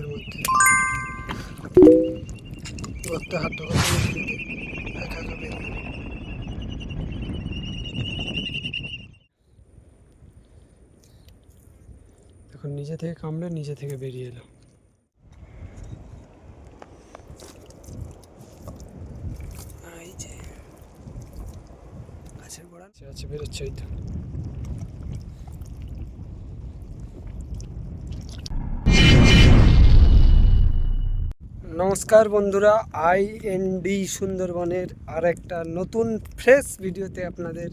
এর মধ্যে। হাত। এখন নিজে থেকে কামড়ে নিজে থেকে বেরিয়ে এলো আছে বেরোচ্ছে ওই নমস্কার বন্ধুরা আই এন ডি সুন্দরবনের আর একটা নতুন ফ্রেশ ভিডিওতে আপনাদের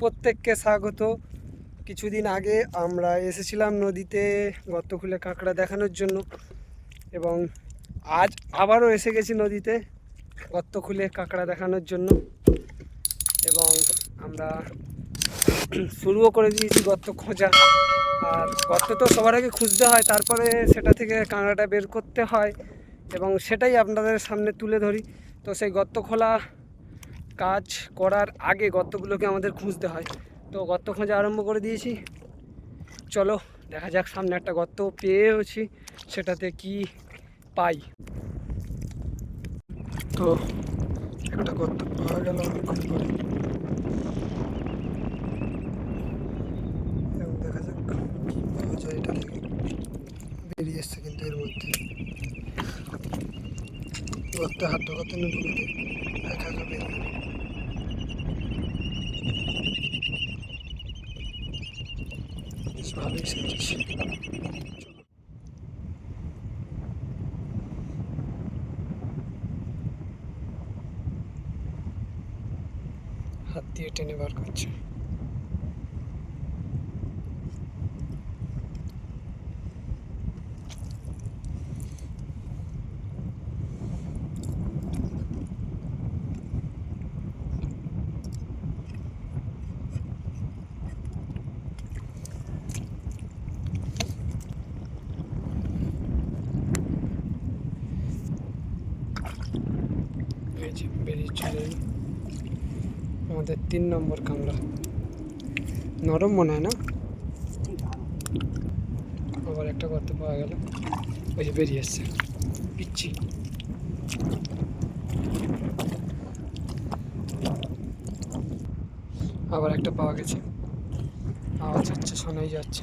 প্রত্যেককে স্বাগত। কিছুদিন আগে আমরা এসেছিলাম নদীতে গর্ত খুলে কাঁকড়া দেখানোর জন্য এবং আজ আবারও এসে গেছি নদীতে গর্ত খুলে কাঁকড়া দেখানোর জন্য এবং আমরা শুরুও করে দিয়েছি গর্ত খোঁজা। আর গর্ত তো সবার আগে খুঁজতে হয়, তারপরে সেটা থেকে কাঁকড়াটা বের করতে হয়। এবং সেটাই আপনাদের সামনে তুলে ধরি। তো সেই গর্ত খোলা কাজ করার আগে গর্তগুলোকে আমাদের খুঁজতে হয়। তো গর্ত খোঁজা আরম্ভ করে দিয়েছি। চলো, দেখা যাক সামনে একটা গর্ত পেয়েওছি সেটাতে কি পাই। তো একটা গর্ত পাওয়া গেল অনেকক্ষণ পরে। দেখা যাক কি পাওয়া যায় এটা বেরিয়ে এসছে কিন্তু এর মধ্যে। গর্তে হাত ঢোকাতে না ঢুকাতে একা একা বেরিয়ে এলো। বেশ ভালোই সেজেছে। হাত দিয়ে টেনে বার করছে। যে বেরিয়ে চলে আমাদের তিন নম্বর কামরা। নরম মনে হয় না? আবার একটা করতে পাওয়া গেল। ওই যে বেরিয়ে এসছে পিচ্ছি। আবার একটা পাওয়া গেছে। আওয়াজ হচ্ছে, শোনাই যাচ্ছে।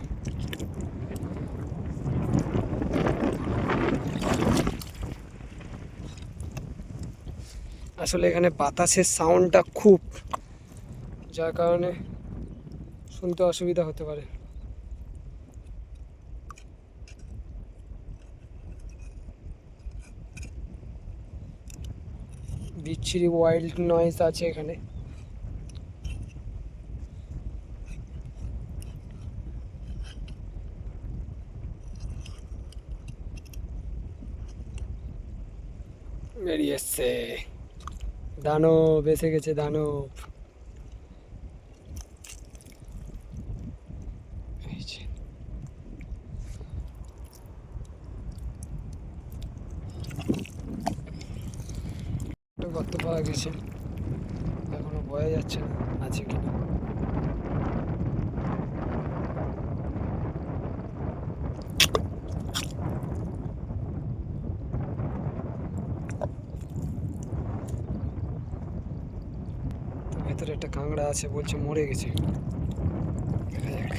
আসলে এখানে বাতাসের সাউন্ডটা খুব, যার কারণে শুনতে অসুবিধা হতে পারে। বিচ্ছিরি ওয়াইল্ড নয়েজ আছে এখানে। বেরিয়ে এসছে। দানব বেঁচে গেছে দানব গত পাওয়া গেছে। এখনও বয়ে যাচ্ছে না আছে কিনা। ভেতরে একটা কাঁকড়া আছে, বলছে মরে গেছে। দেখা যাক।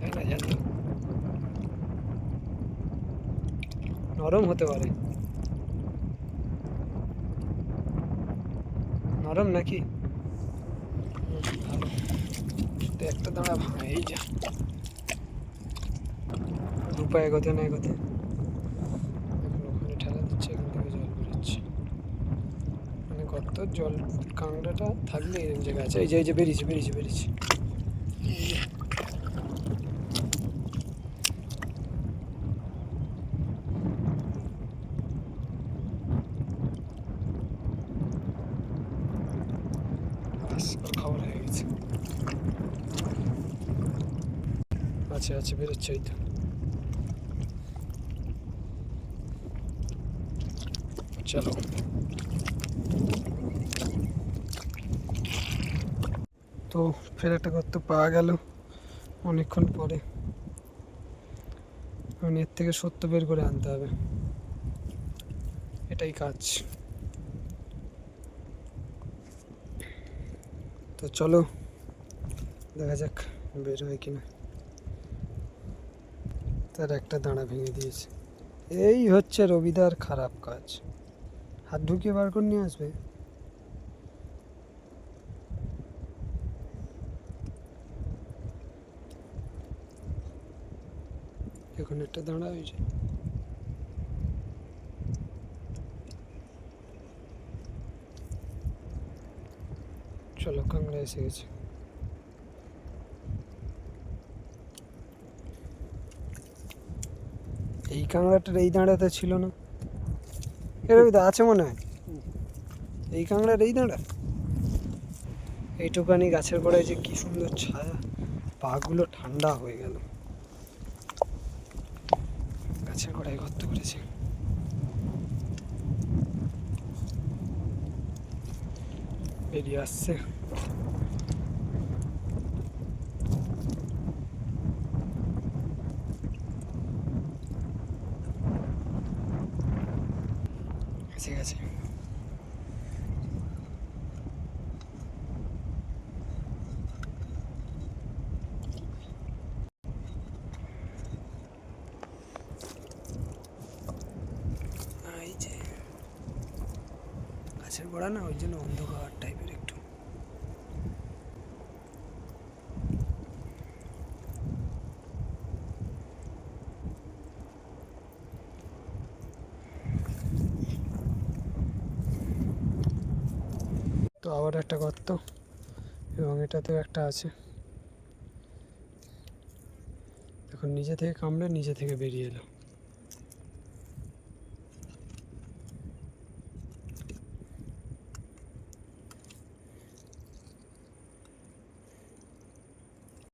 দেখা। নরম হতে পারে। নরম নাকি? একটা দাঁড়া, ভাঙা, এই যা। রূপা এগোতে না এগোতে এখন ওখানে ঠেলা দিচ্ছে এখান থেকে জল বেরোচ্ছে গর্ত জল, কাঁকড়াটা থাকলে এরকম জায়গা আছে। এই যে এই যে, বেরিয়েছে বেরিয়েছে বেরিয়েছে। আছে আছে, বেরোচ্ছে, এই তো। চলো। তো ফের একটা গর্ত পাওয়া গেল অনেকক্ষণ পরে। এখন এর থেকে সত্য বের করে আনতে হবে। এটাই কাজ। তো চলো, দেখা যাক বের হয় কিনা। তার একটা দাঁড়া ভেঙে দিয়েছে। এই হচ্ছে রবিদার খারাপ কাজ। হাত ঢুকিয়ে বার করে নিয়ে আসবে? এখন একটা দাঁড়া হয়েছে চলো কাংড়া এসে গেছে। এই কাঁকড়াটার এই দাঁড়াতে ছিল না। এরকম আছে মনে হয়। এই কাঁকড়ার এই দাঁড়া। এইটুকানি গাছের গোড়ায় যে কি সুন্দর ছায়া। পাগুলো ঠান্ডা হয়ে গেল। গাছের গোড়ায় গর্ত করেছে। বেরিয়ে আসছে। ঠিক আছে। গাছের গোড়া না ওই জন্য অন্ধকার আবার একটা গর্ত এবং এটাতেও একটা আছে। এখন নিজে থেকে কামড়ে নিজে থেকে বেরিয়ে এলো